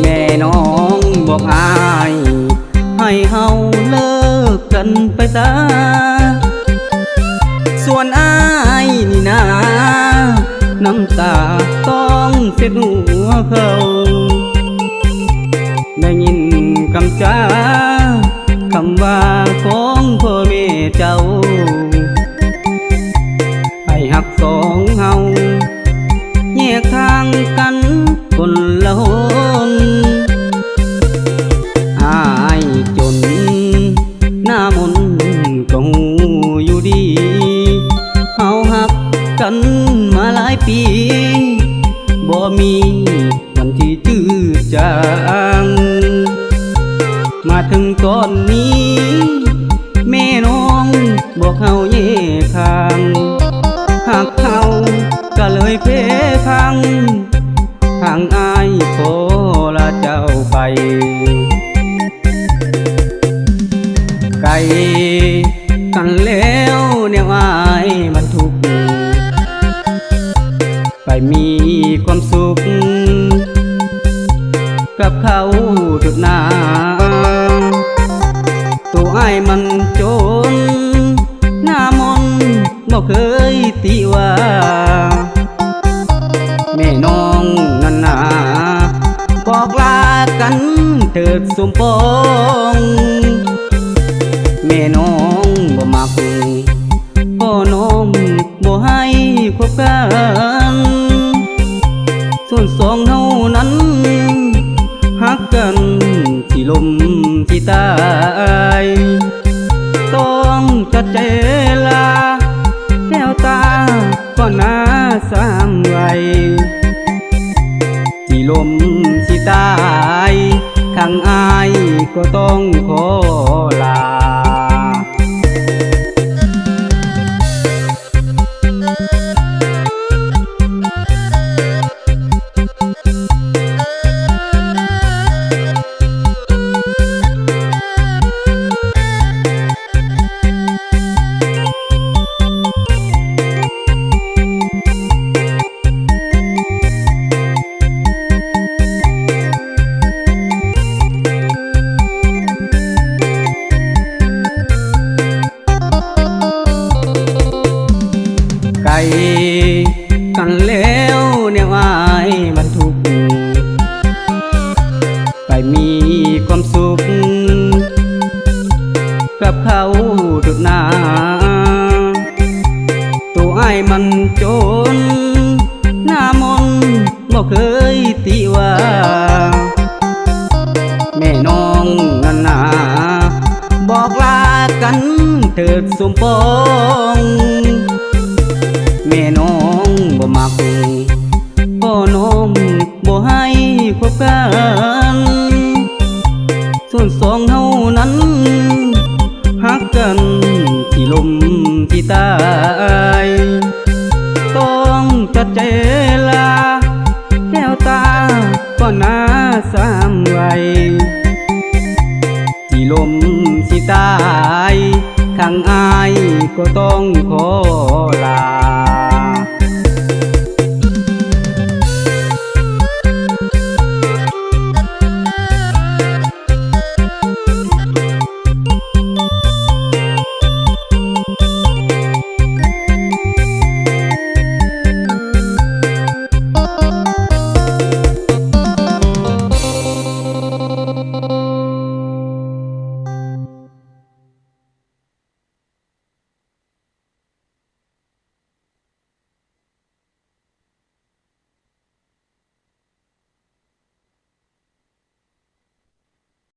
แม่น้องบอกอาย ให้เฮาเลิกกันไปซะส่วนอายนี่นาน้ำตาต้องเสียหัวเขาได้ยินคำจ้าคำว่าของพ่อแม่เจ้าให้หักสองเฮาแยกทางกันคนละหน ถึงตอนนี้ แม่น้องบอกเฮาเย่ทางหากเขาก็เลยเพพังห่างอายขอลาเจ้าไป ไกลกันแล้วเนี่ยอายมันทุกข์ไปมีความสุข กับเขาดุดนา บอกเคยติว่า แม่น้องนั่นนาบอกลากันเถิดสมปองแม่น้องบ่มักพ่อน้องบ่ให้คบกันส่วนสองเท่านั้นหักกันที่ลมที่ตายต้องจัดเจามไว้ที่ลมที่ตายทางอายก็ต้องขอลา ไปมีความสุข กับเขาดุดนาตัวไอ้มันจน หน้ามนบอกเคยติว่า แม่น้องนันนาบอกลากันเถิดสมปองแม่น้องบ่มักพ่อน้อง บ่ให้คบกันส่วนสองเท่านั้นหักกันที่ลมที่ตาย ต้องจัดเจลาแก้วตาก็น่าสามไว้ที่ลมที่ตายทางอายก็ต้องขอลา